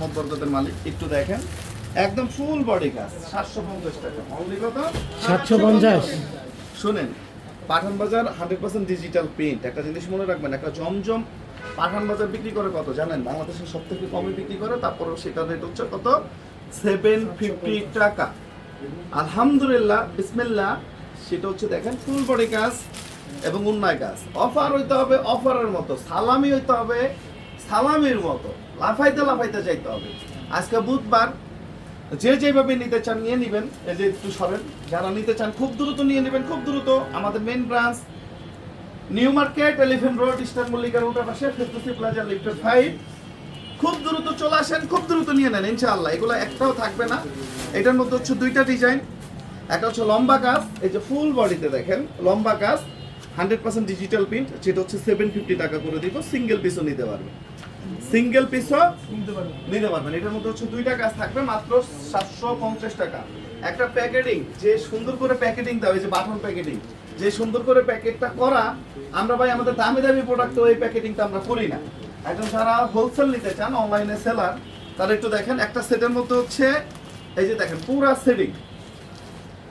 মোহাম্মদ মালিক একটু দেখেন। একদম ফুল বডি কাজ সাতশো পঞ্চাশ টাকা। অনলি কত? সাতশো পঞ্চাশ। শুনেন পাঠান বাজার হান্ড্রেড পার্সেন্ট ডিজিটাল প্রিন্ট একটা জিনিস মনে রাখবেন একটা জমজম পাঠান বাজার বিক্রি করে কত জানেন? বাংলাদেশের সব থেকে কমে বিক্রি করে সেটা রেট হচ্ছে কত? সেভেন ফিফটি টাকা। আলহামদুলিল্লাহ বিসমিল্লাহ সেটা হচ্ছে দেখেন ফুল বডি কাজ এবং উন্নয় কাজ। অফার হইতে হবে অফারের মতো। সালামি হইতে হবে সালামির মতো। লাফাইতে লাফাইতে যাইতে হবে। আজকে বুধবার, যে যেভাবে নিতে চান নিয়ে নেবেন। এই যে একটু সরেন, যারা নিতে চান খুব দ্রুত নিয়ে নেবেন, খুব দ্রুত। আমাদের main branch new market elephant road eastern মল্লিকার উল্টা পাশে ফেরদৌসি প্লাজা লিফটেড ফাইভ খুব দ্রুত চলে আসেন, খুব দ্রুত নিয়ে নেন, ইনশাআল্লাহ। এগুলো একটাও থাকবে না। এটার মধ্যে হচ্ছে দুইটা ডিজাইন একটা হচ্ছে লম্বা কাজ, এই যে ফুল বডিতে দেখেন, লম্বা কাজ। হান্ড্রেড পার্সেন্ট ডিজিটাল প্রিন্ট যেটা হচ্ছে সেভেন ফিফটি টাকা করে দিব সিঙ্গেল পিসও নিতে পারবেন সিঙ্গেল পিসও নিতে পারবেন এটার মধ্যে হচ্ছে দুইটা কাজ থাকবে মাত্র সাতশো পঞ্চাশ টাকা। একটা প্যাকেটিং যে সুন্দর করে প্যাকেটিং দেওয়া যে বাটন প্যাকেটিং যে সুন্দর করে প্যাকেটটা করা আমরা ভাই আমাদের দামি দামি প্রোডাক্ট এই প্যাকেটিংটা আমরা করি না। একজন যারা হোলসেল নিতে চান অনলাইনে সেলার তারা একটু দেখেন একটা সেটের মধ্যে হচ্ছে এই যে দেখেন পুরা সেটিং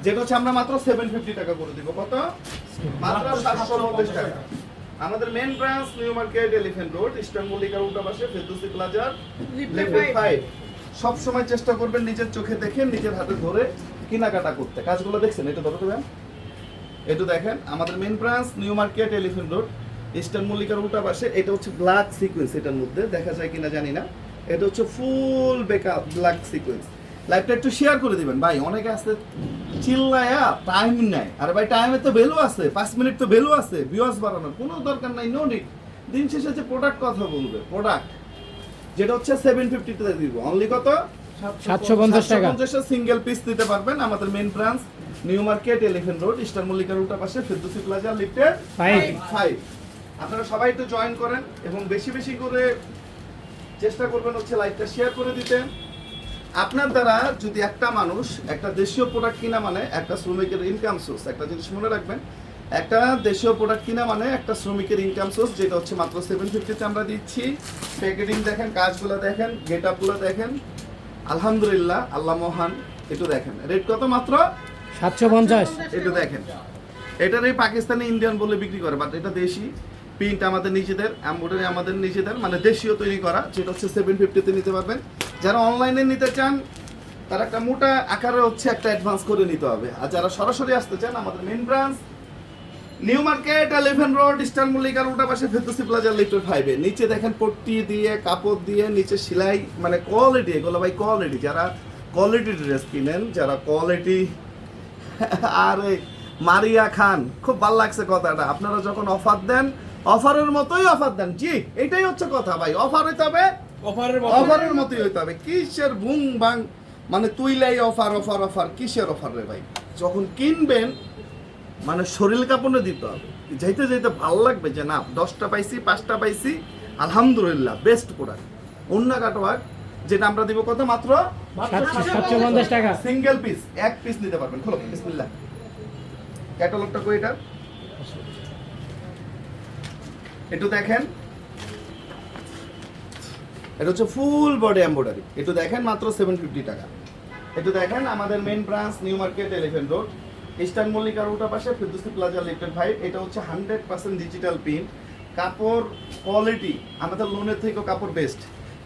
যেটা হচ্ছে আমরা মাত্র সেভেন ফিফটি টাকা করে দিব। কত? মাত্র সাতশো নব্বই টাকা। আমাদের main branch new market elephant road eastern মল্লিকার উল্টা পাশে ফেরদৌসি প্লাজার লেভেল ফাইভ সব সময় চেষ্টা করবেন নিজের চোখে দেখে নিজের হাতে ধরে কেনাকাটা করতে। কাজগুলো দেখছেন? এটা ধরো তো ম্যাম। একটু দেখেন আমাদের main branch new market elephant road eastern মল্লিকার উল্টা পাশে। এটা হচ্ছে ব্ল্যাক সিকোয়েন্স এটার মধ্যে। দেখা যায় কিনা জানি না। এটা হচ্ছে ফুল বেকা ব্ল্যাক সিকোয়েন্স লাইভটা একটু শেয়ার করে দিবেন। ভাই অনেকে আসতে চিল্লায়া টাইম নেয় আরে ভাই টাইমে তো ভ্যালু আছে পাঁচ মিনিট তো ভ্যালু আছে ভিউয়ার্স বাড়ানোর কোনো দরকার নাই নো নিড দিন শেষে যে প্রোডাক্ট কথা বলবে প্রোডাক্ট যেটা হচ্ছে সেভেন ফিফটিতে দিব। অনলি কত? সাতশো পঞ্চাশ টাকা। সিঙ্গেল পিস দিতে পারবেন আমাদের main branch new market elephant road eastern মল্লিকার উল্টা পাশে ফেরদৌসি প্লাজা Five. ফাইভ আপনারা সবাই একটু জয়েন করেন এবং বেশি বেশি করে চেষ্টা করবেন হচ্ছে লাইভটা শেয়ার করে দিতে। আপনার দ্বারা যদি একটা মানুষ একটা দেশীয় প্রোডাক্ট কিনা মানে একটা শ্রমিকের ইনকাম সোর্স একটা জিনিস মনে রাখবেন একটা দেশীয় প্রোডাক্ট কিনা মানে একটা শ্রমিকের ইনকাম সোর্স যেটা হচ্ছে মাত্র সেভেন ফিফটিতে আমরা দিচ্ছি। প্যাকেটিং দেখেন কাজগুলো দেখেন গেট আপগুলো দেখেন। আলহামদুলিল্লাহ আল্লাহ মহান একটু দেখেন। রেট কত মাত্র? সাতশো পঞ্চাশ। একটু দেখেন। এটার এই পাকিস্তানি ইন্ডিয়ান বলে বিক্রি করে বাট এটা দেশি। প্রিন্ট আমাদের নিজেদের এম্ব্রয়ডারি আমাদের নিজেদের মানে দেশীয় তৈরি করা যেটা হচ্ছে সেভেন ফিফটিতে নিতে পারবেন। যারা অনলাইনে নিতে চান, তারা একটা মোটা আকারে হচ্ছে একটা অ্যাডভান্স করে নিতে হবে। আর যারা সরাসরি আসতে চান, আমাদের main branch new market elephant road eastern মল্লিকার উল্টা পাশে ফেরদৌসি প্লাজা লিফটেড ফাইভে নিচে দেখেন পট্টি দিয়ে, কাপড় দিয়ে, নিচে সেলাই মানে কোয়ালিটি এগুলো ভাই কোয়ালিটি যারা কোয়ালিটি ড্রেস কিনেন, যারা কোয়ালিটি আরে, মারিয়া খান, খুব ভালো লাগছে কথাটা। আপনারা যখন অফার দেন অফারের মতোই অফার দেন। জি, এটাই হচ্ছে কথা ভাই। অফার হইতে হবে অফারের মতোই হইতে হবে। কিসের বুং বাং মানে তুইলাই অফার অফার অফার কিসের অফার রে ভাই? যখন কিনবেন মানে শরীর কাপড়ে দিতে হবে। যাইতে যাইতে ভালো লাগবে যে না দশটা পাইছি পাঁচটা পাইছি আলহামদুলিল্লাহ বেস্ট প্রোডাক্ট অন্য কাটওয়ার্ক যেটা আমরা দিব কত মাত্র? টাকা। সিঙ্গেল পিস এক পিস নিতে পারবেন। খোলো বিসমিল্লাহ। ক্যাটালগটা কই এটা একটু দেখেন। এটা হচ্ছে ফুল বডি এমব্রয়ডারি একটু দেখেন মাত্র সেভেন ফিফটি টাকা। একটু দেখেন আমাদের main branch new market elephant road eastern মল্লিকার উল্টা পাশে ফেরদৌসি প্লাজা লিফটেড ফাইভ এটা হচ্ছে হান্ড্রেড পার্সেন্ট ডিজিটাল প্রিন্ট কাপড় কোয়ালিটি আমাদের লোনের থেকেও কাপড় বেস্ট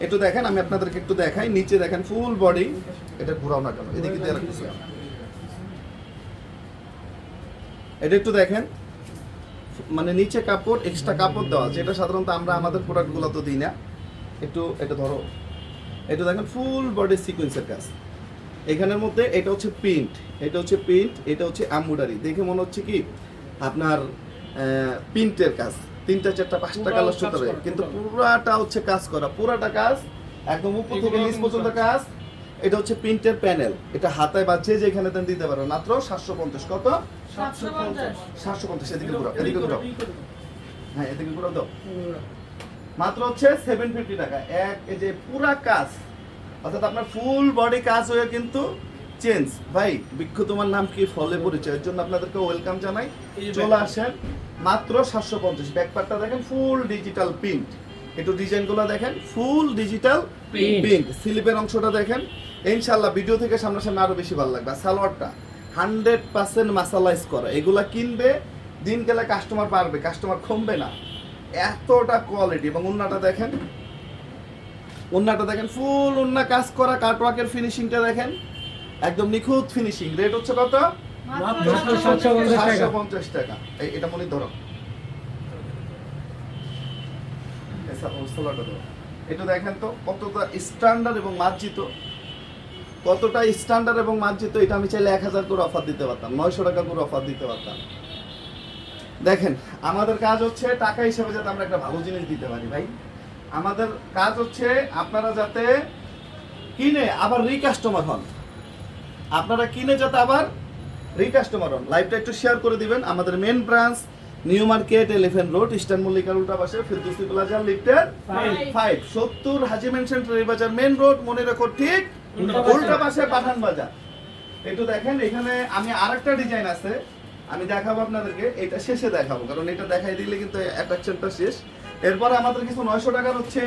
একটু দেখেন, আমি আপনাদেরকে একটু দেখাই। নিচে দেখেন ফুল বডি এটা ঘুরাও না কেন? এদিকে এটা একটু দেখেন। মানে নিচে কাপড় এক্সট্রা কাপড় দেওয়া যেটা সাধারণত আমরা আমাদের প্রোডাক্টগুলো তো দিই না। একটু এটা ধরো। এটা দেখেন ফুল বডি সিকোয়েন্সের কাজ। এখানের মধ্যে এটা হচ্ছে প্রিন্ট এটা হচ্ছে প্রিন্ট এটা হচ্ছে এমব্রয়ডারি দেখে মনে হচ্ছে কি আপনার প্রিন্টের কাজ। তিনটা চারটা পাঁচটা কালার সুতো রয়ে কিন্তু পুরাটা হচ্ছে কাজ করা। পুরাটা কাজ একদম উপর থেকে নিচ পর্যন্ত কাজ। এটা হচ্ছে প্রিন্টের প্যানেল এটা হাতায় বা যে এখানে দেন দিতে পারো মাত্র সাতশো পঞ্চাশ। কত? সাতশো পঞ্চাশ। এদিকে ঘুরাও এদিকে ঘুরাও। হ্যাঁ এদিকে ঘুরাও দাও। মাত্র হচ্ছে সেভেন ফিফটি টাকা। এক এই যে পুরা কাজ অর্থাৎ আপনার ফুল বডি কাজ হয়ে কিন্তু চেঞ্জ ভাই বিক্ষু তোমার নাম কি? ফলে পরিচয়। এর জন্য আপনাদেরকে ওয়েলকাম জানাই। চলে আসেন মাত্র সাতশো পঞ্চাশ। ব্যাকপারটা দেখেন ফুল ডিজিটাল প্রিন্ট একটু ডিজাইনগুলো দেখেন ফুল ডিজিটাল প্রিন্ট স্লিপের অংশটা দেখেন। ইনশাল্লাহ ভিডিও থেকে সামনাসামনি আরও বেশি ভালো লাগবে। সালোয়ারটা হান্ড্রেড পার্সেন্ট মাসালাইজ করা। এগুলা কিনবে দিন গেলে কাস্টমার পারবে কাস্টমার কমবে না। এতটা কোয়ালিটি এবং উন্নাটা দেখেন। উন্নাটা দেখেন ফুল উন্না কাজ করা কাটওয়ার্কের ফিনিশিংটা দেখেন। একদম নিখুঁত ফিনিশিং রেট হচ্ছে কত? সাতশো পঞ্চাশ টাকা। এটা মনে ধরো। এটা দেখেন তো কতটা স্ট্যান্ডার্ড এবং মার্জিত। কতটা স্ট্যান্ডার্ড এবং মার্জিত এটা আমি চাইলে এক হাজার করে অফার দিতে পারতাম। নয়শো টাকা করে অফার দিতে পারতাম। দেখেন আমাদের কাজ হচ্ছে টাকা হিসেবে যাতে আমরা একটা ভালো জিনিস দিতে পারি ভাই। আমাদের কাজ হচ্ছে আপনারা যাতে কিনে আবার রিকাস্টমার হন। আপনারা কিনে যাতে আবার রিকাস্টমার হন। লাইভটা একটু শেয়ার করে দিবেন। আমাদের main branch new market elephant road eastern মল্লিকার উল্টা পাশে ফিরদৌসি প্লাজা লিফটের ফাইভ সত্তর হাজি মেনশন বাজার মেন রোড মনে রাখো ঠিক উল্টা পাশে। উল্টা পাশে পাঠান বাজার একটু দেখেন এখানে আমি আরেকটা ডিজাইন আছে। আমি দেখাবো আপনাদেরকে এটা শেষে দেখাবো কারণ এটা দেখাই দিলে কিন্তু অ্যাট্রাকশনটা শেষ। এরপরে আমাদের কিছু নয়শো টাকার হচ্ছে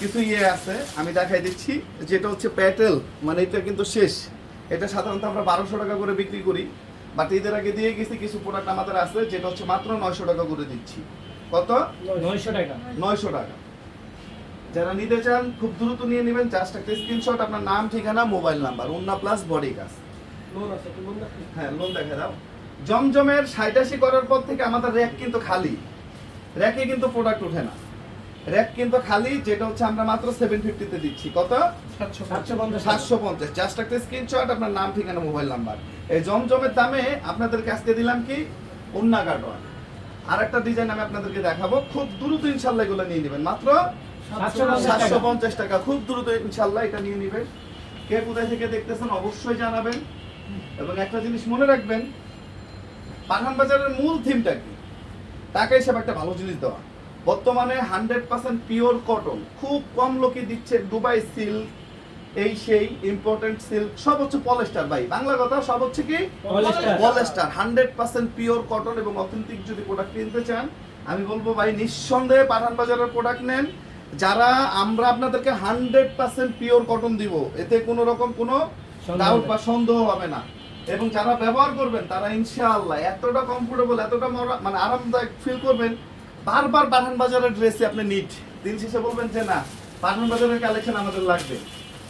কিছু ইয়ে আছে আমি দেখাই দিচ্ছি যেটা হচ্ছে প্যাটেল মানে এটা কিন্তু শেষ। এটা সাধারণত আমরা বারোশো টাকা করে বিক্রি করি বাট ঈদের আগে দিয়ে গেছি কিছু প্রোডাক্ট আমাদের আছে যেটা হচ্ছে মাত্র নয়শো টাকা করে দিচ্ছি। কত? নয়শো টাকা। নয়শো টাকা। যারা নিতে চান খুব দ্রুত নিয়ে নেবেন জাস্ট একটা স্ক্রিনশট আপনার নাম ঠিকানা মোবাইল নাম্বার উন্না প্লাস বডি কাজ লোন আছে হ্যাঁ লোন দেখা দাও। জমজমের সাইটাসি করার পর থেকে আমাদের র্যাক কিন্তু খালি। র্যাকে কিন্তু প্রোডাক্ট ওঠে না। র্যাক কিন্তু খালি যেটা হচ্ছে আমরা মাত্র সেভেন ফিফটিতে দিচ্ছি। কত? সাতশো পঞ্চাশ। জাস্ট একটা স্ক্রিনশট আপনার নাম ঠিকানা মোবাইল নাম্বার এই জমজমের দামে আপনাদেরকে আজকে দিলাম কি? উন্না কাটোয়া আর একটা ডিজাইন আমি আপনাদেরকে দেখাবো। খুব দ্রুত ইনশাল্লাহ এগুলো নিয়ে নেবেন। মাত্র সাতশো পঞ্চাশ টাকা। খুব দ্রুত ইনশাল্লাহ এটা নিয়ে নেবেন। কে কোথায় থেকে দেখতেছেন অবশ্যই জানাবেন। এবং একটা জিনিস মনে রাখবেন পাঠান বাজারের মূল থিমটা কি? টাকা হিসাবে একটা ভালো জিনিস দেওয়া। বর্তমানে হান্ড্রেড পার্সেন্ট পিওর কটন খুব কম লোকে দিচ্ছে দুবাই সিল্ক এই সেই ইম্পর্টেন্ট সিল্ক সব হচ্ছে পলেস্টার ভাই। বাংলা কথা সব হচ্ছে কি? Polyester. Polyester hundred percent pure cotton এবং অথেন্টিক যদি প্রোডাক্ট কিনতে চান আমি বলব ভাই নিঃসন্দেহে পাঠান বাজারের প্রোডাক্ট নেন। যারা আমরা আপনাদেরকে হান্ড্রেড পার্সেন্ট পিওর কটন দিব এতে কোনো রকম কোনো ডাউট বা সন্দেহ হবে না। এবং যারা ব্যবহার করবেন তারা ইনশাআল্লাহ এতটা কমফোর্টেবল এতটা মানে আরামদায়ক ফিল করবেন। বারবার পাঠান বাজারের ড্রেসে আপনি নিট দিন শেষে বলবেন যে না পাঠান বাজারের কালেকশন আমাদের লাগবে।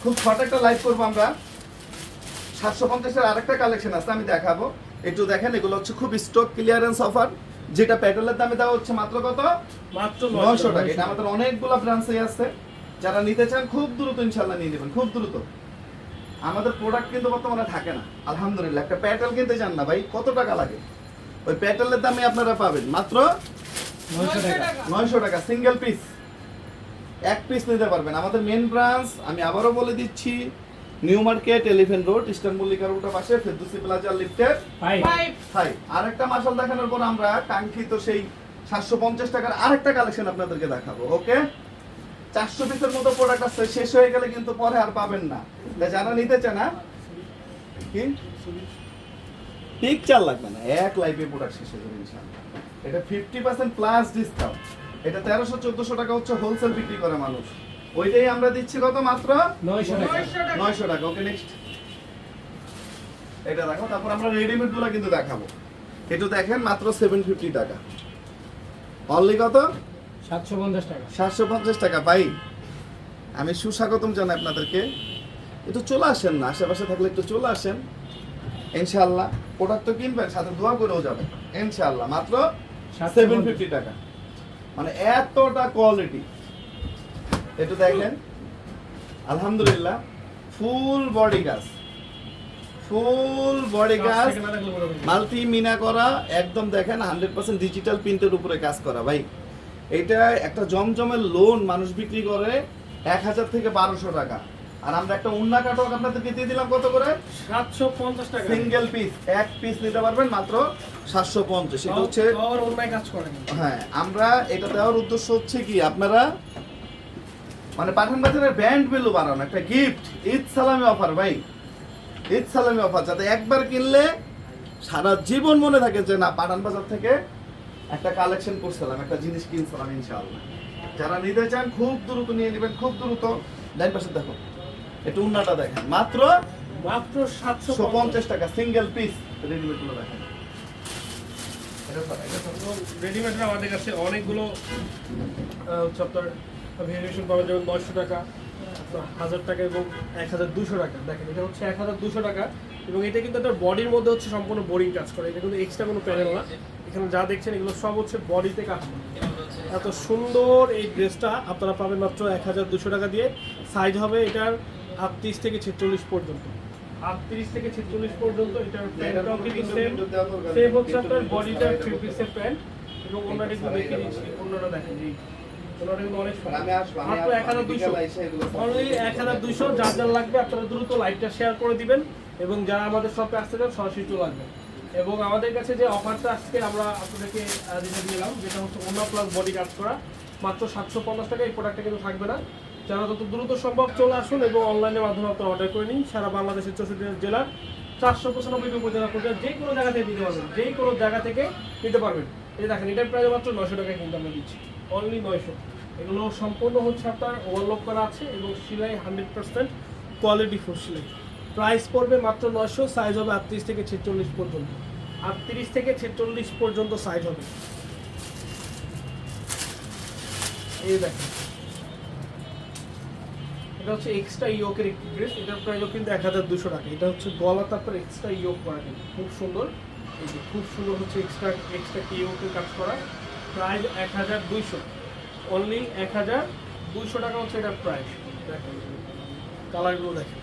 খুব শর্ট একটা লাইভ করব আমরা। সাতশো পঞ্চাশের আরেকটা কালেকশন আছে আমি দেখাবো। একটু দেখেন এগুলো হচ্ছে খুব স্টক ক্লিয়ারেন্স অফার যেটা পেট্রোলের দামে দেওয়া হচ্ছে মাত্র কত? মাত্র নয়শো টাকা। এটা আমাদের অনেকগুলো ব্রাঞ্চে আছে। যারা নিতে চান খুব দ্রুত ইনশাল্লাহ নিয়ে নেবেন খুব দ্রুত। আমাদের প্রোডাক্ট কিন্তু বর্তমানে থাকে না। আলহামদুলিল্লাহ একটা প্যাটেল কিনতে চান না ভাই কত টাকা লাগে? ওই প্যাটেলের দামে আপনারা পাবেন মাত্র নয়শো টাকা। সিঙ্গেল পিস এক পিস নিতে পারবেন। আমাদের মেন ব্রাঞ্চ আমি আবারও বলে দিচ্ছি new market elephant road eastern মল্লিকার উল্টা পাশে ফেরদুসি প্লাজা লিফটের ফাইভ হাই আরেকটা মাসাল দেখানোর পর আমরা কাঙ্ক্ষিত সেই সাতশো পঞ্চাশ টাকার আরেকটা কালেকশন আপনাদেরকে দেখাবো ওকে চারশো পিসের মতো প্রোডাক্ট আছে শেষ হয়ে গেলে কিন্তু পরে আর পাবেন না। তাই যারা নিতে চান না কি? পিকচার লাগবে না এক লাইফে প্রোডাক্ট শেষ হয়ে যাবে ইনশাআল্লাহ। এটা ফিফটি পার্সেন্ট প্লাস ডিসকাউন্ট এটা তেরোশো চোদ্দশো টাকা হচ্ছে হোলসেল বিক্রি করে মানুষ। ওইটাই আমরা দিচ্ছি কত মাত্র? নয়শো টাকা। নয়শো টাকা। ওকে নেক্সট এটা দেখো তারপর আমরা রেডিমেডগুলো কিন্তু দেখাবো। এটা দেখেন মাত্র সেভেন ফিফটি টাকা। অনলি কত? সাতশো পঞ্চাশ টাকা। ভাই। আমি সুস্বাগতম জানাই আপনাদেরকে। একটু চলে আসেন না আশেপাশে থাকলে একটু চলে আসেন। ইনশাআল্লাহ প্রোডাক্ট তো কিনবেন সাথে দোয়া করেও যাবেন। ইনশাআল্লাহ মাত্র সেভেন। ফিফটি টাকা। মানে এতটা কোয়ালিটি একটু দেখেন। আলহামদুলিল্লাহ ফুল বডি গাছ ফুল বডি গাছ মাল্টি মিনা করা একদম দেখেন হান্ড্রেড পার্সেন্ট ডিজিটাল প্রিন্টের উপরে কাজ করা ভাই। এটা একটা জমজমের লোন মানুষ বিক্রি করে এক হাজার থেকে বারোশো টাকা। আর আমরা একটা উন্না কাটক আপনাদেরকে দিয়ে দিলাম কত করে? সাতশো পঞ্চাশ টাকা। সিঙ্গেল পিস এক পিস নিতে পারবেন মাত্র সাতশো পঞ্চাশ। এটা হচ্ছে কাজ করেন হ্যাঁ আমরা এটা দেওয়ার উদ্দেশ্য হচ্ছে কি আপনারা মানে পাঠান বাজারের ব্যান্ড ভ্যালু বাড়ানো একটা গিফট ঈদ সালামি অফার ভাই। ঈদ সালামি অফার যাতে একবার কিনলে সারা জীবন মনে থাকে যে না পাঠান বাজার থেকে একটা কালেকশন করছিলাম একটা জিনিস কিনছিলাম ইনশাআল্লাহ। যারা নিতে চান খুব দ্রুত নিয়ে নেবেন খুব দ্রুত। ডাইন পাশে দেখো একটু উন্নাটা দেখেন। মাত্র মাত্র সাতশো পঞ্চাশ। টাকা সিঙ্গেল পিস রেডিমেডগুলো দেখেন। এটা সরাই, এটা রেডিমেডের আমাদের কাছে অনেকগুলো হচ্ছে আপনার ভেরিয়েশন পাবেন যেমন নয়শো টাকা হাজার টাকা এবং এক হাজার দুশো টাকা। দেখেন এটা হচ্ছে এক হাজার দুশো টাকা এবং এটা কিন্তু একটা বডির মধ্যে হচ্ছে সম্পূর্ণ বোরিং কাজ করে এটা কিন্তু এক্সট্রা কোনো প্যানেল না। এখানে যা দেখছেন এগুলো সব হচ্ছে বডিতে কাজ এত সুন্দর এই ড্রেসটা আপনারা পাবেন মাত্র এক হাজার দুশো টাকা দিয়ে। সাইজ হবে এটার আটত্রিশ থেকে ছেচল্লিশ পর্যন্ত। আটত্রিশ থেকে ছেচল্লিশ পর্যন্ত এটার প্যান্টটাও কিন্তু সেম সেম হচ্ছে আপনার বডিটা থ্রি পিসের প্যান্ট। এবং অন্যটা একটু দেখে দিচ্ছি অন্যটা দেখেন এই হাজার দুইশো যার যার লাগবে আপনারা দ্রুত লাইভটা শেয়ার করে দিবেন। এবং যারা আমাদের শপে আসতে চান সরাসরি চলে আসবেন। এবং আমাদের কাছে যে অফারটা আজকে আমরা আপনাদেরকে যেটা দিলাম যেটা হচ্ছে ওনা প্লাস বডি কাজ করা, মাত্র সাতশো পঞ্চাশ টাকা, এই প্রোডাক্টটা কিন্তু থাকবে না। যারা যত দ্রুত সম্ভব চলে আসুন এবং অনলাইনের মাধ্যমে আপনারা অর্ডার করে নিন, সারা বাংলাদেশের চৌষট্টি জেলার চারশো পঁচানব্বই উপজেলা পর্যন্ত যে কোনো জায়গা থেকে নিতে পারবেন, যে কোনো জায়গা থেকে নিতে পারবেন। এই দেখেন, এটার প্রায় মাত্র নয়শো টাকা কিন্তু আমরা দিচ্ছি অনলি নয়শো। এগুলো সম্পূর্ণ হচ্ছে আপনার ওভারলোক করা আছে এবং সেলাই হান্ড্রেড পার্সেন্ট কোয়ালিটি ফুল সেলাই। প্রাইস পড়বে মাত্র নয়শো সাইজ হবে আটত্রিশ থেকে ছেচল্লিশ পর্যন্ত। আটত্রিশ থেকে ছেচল্লিশ পর্যন্ত সাইজ হবে। এই দেখেন। এটা হচ্ছে এক্সট্রা ইয়োকের একটি ড্রেস এটার প্রাইসও কিন্তু এক হাজার দুশো টাকা। এটা হচ্ছে গলা তারপর এক্সট্রা ইয়োক করা কিন্তু খুব সুন্দর। এই যে খুব সুন্দর হচ্ছে এক্সট্রা এক্সট্রা ইয়োকের কাজ করা। প্রাইস এক হাজার দুইশো। অনলি এক হাজার দুইশো টাকা হচ্ছে এটার প্রাইস দেখেন। কালারগুলো দেখেন।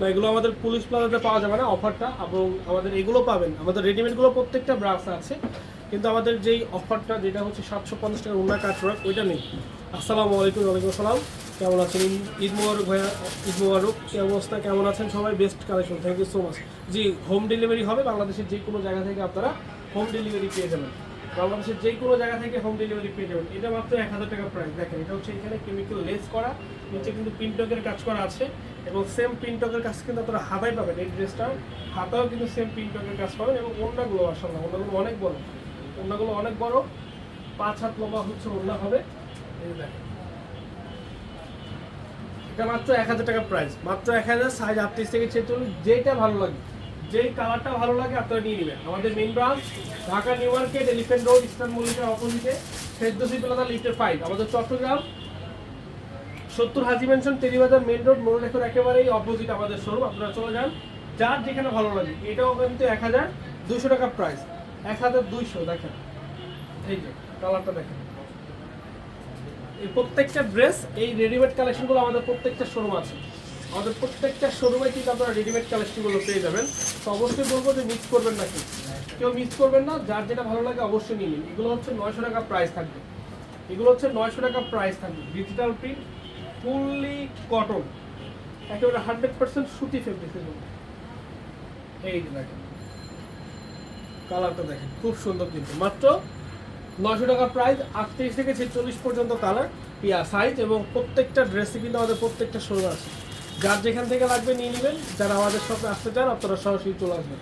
না, এগুলো আমাদের পুলিশ প্লাজাতে পাওয়া যাবে না অফারটা, এবং আমাদের এগুলো পাবেন। আমাদের রেডিমেডগুলো প্রত্যেকটা ব্রাশ আছে, কিন্তু আমাদের যেই অফারটা, যেটা হচ্ছে সাতশো পঞ্চাশ টাকার কাজ প্রোডাক্ট ওইটা নেই। আসসালামু আলাইকুম, ওয়ালাইকুম আসসালাম। কেমন আছেন? ঈদ- মোবারক ভাইয়া, ঈদ মোবারক। অবস্থা? কেমন আছেন? সবাই best collection thank you so much ji home delivery হবে বাংলাদেশের যে কোনো জায়গা থেকে আপনারা হোম ডেলিভারি পেয়ে যাবেন। বাংলাদেশের যে কোনো জায়গা থেকে হোম ডেলিভারি পেয়ে যাবেন। এটা মাত্র এক হাজার টাকা প্রাইস দেখেন, এটা হচ্ছে এখানে কেমিক্যাল লেস করা, নিচে কিন্তু পিনটকের কাজ করা আছে এবং সেম প্রিন্টকের কাজ কিন্তু আপনারা হাতায় পাবেন। এই ড্রেসটা হাতাও কিন্তু সেম প্রিন্টকের কাজ পাবেন এবং ওড়নাগুলো আসলে ওড়নাগুলো অনেক বড়। ওড়নাগুলো অনেক বড়, পাঁচ হাত লম্বা হচ্ছে ওড়না হবে। এই দেখেন। এটা মাত্র এক হাজার টাকা প্রাইস মাত্র এক হাজার সাইজ আটত্রিশ থেকে ছেচল্লিশ যেটা ভালো লাগে। যেই কালারটা ভালো লাগে আপনারা নিয়ে নেবেন। আমাদের main branch Dhaka new market elephant road eastern মল্লিকের অপোজিটে ফেরদোসি প্লাজা লিফটের ফাইভ আমাদের চট্টগ্রাম, সত্তর Haji mansion Teribazar main road মোড়লেখর একেবারেই অপোজিট আমাদের শোরুম আপনারা চলে যান। যার যেখানে ভালো লাগে, এটাও কিন্তু এক হাজার দুশো টাকা প্রাইস এক হাজার দুইশো, দেখেন। এই যে, কালারটা দেখেন। এই প্রত্যেকটা ড্রেস এই রেডিমেড কালেকশনগুলো আমাদের প্রত্যেকটা শোরুম আছে। আমাদের প্রত্যেকটা শোরুমে কিন্তু আপনারা রেডিমেড কালেকশনগুলো পেয়ে যাবেন। তো অবশ্যই বলব যে মিস করবেন না কি কেউ মিস করবেন না, যার যেটা ভালো লাগে অবশ্যই নিয়ে নিন। এগুলো হচ্ছে নয়শো টাকা প্রাইস থাকবে। এগুলো হচ্ছে নয়শো টাকা প্রাইস থাকবে। ডিজিটাল প্রিন্ট ফুললি কটন একেবারে হান্ড্রেড পার্সেন্ট সুতি মধ্যে। এই কালারটা দেখেন, খুব সুন্দর কিন্তু। মাত্র নশো টাকা প্রাইস আটত্রিশ থেকে ছেচল্লিশ পর্যন্ত কালার ইয়া সাইজ এবং প্রত্যেকটা ড্রেসে কিন্তু আমাদের প্রত্যেকটা শোরুম আছে। যার যেখান থেকে লাগবে নিয়ে নেবেন। যারা আমাদের শপে আসতে চান, আপনারা সরাসরি চলে আসবেন।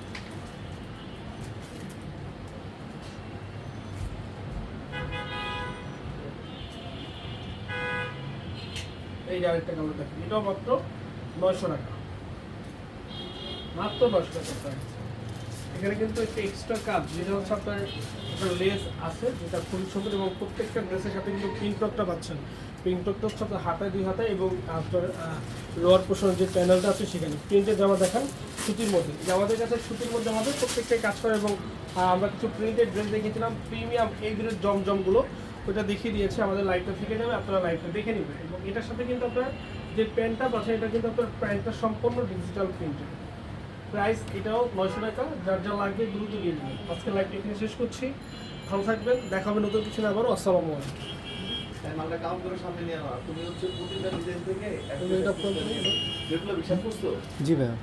এই আরেকটা দেখেন, এটাও মাত্র নয়শো টাকা। মাত্র নয়শো টাকা এখানে কিন্তু একটা এক্সট্রা কাজ, যেটা হচ্ছে আপনার লেস আছে, যেটা খুবই সুন্দর এবং প্রত্যেকটা ড্রেসের সাথে কিন্তু পিনটকটা পাচ্ছেন। পিনটকটা হচ্ছে আপনার হাতায় দুই হাতায় এবং আপনার লোয়ার পোর্শন যে প্যানেলটা আছে সেখানে প্রিন্টের জামা দেখান, সুতির মধ্যে। আমাদের কাছে সুতির মধ্যে হবে প্রত্যেকটাই কাজ করে এবং আমরা কিছু প্রিন্টেড ড্রেস দেখেছিলাম প্রিমিয়াম এই ধরনের জমজমগুলো। ওটা দেখিয়ে দিয়েছে, আমাদের লাইভটা থেকে যাবে আপনারা লাইভটা দেখে নেবেন। এবং এটার সাথে কিন্তু আপনার যে প্যান্টটা পাচ্ছেন এটা কিন্তু আপনার প্যান্টটা সম্পূর্ণ ডিজিটাল প্রিন্টেড প্রাইস এটাও নয়শো টাকা, যার যা লাগবে দ্রুত নিয়ে নেবেন। আজকে লাইভটা এখানে শেষ করছি। ভালো থাকবেন, দেখা হবে নতুন কিছু না করো আসসালামু আলাইকুম। মালটা কাউন্ট করে সামনে নিয়ে আনো। তুমি হচ্ছে প্রতিটা থেকে এটা করছ জি ভাইয়া।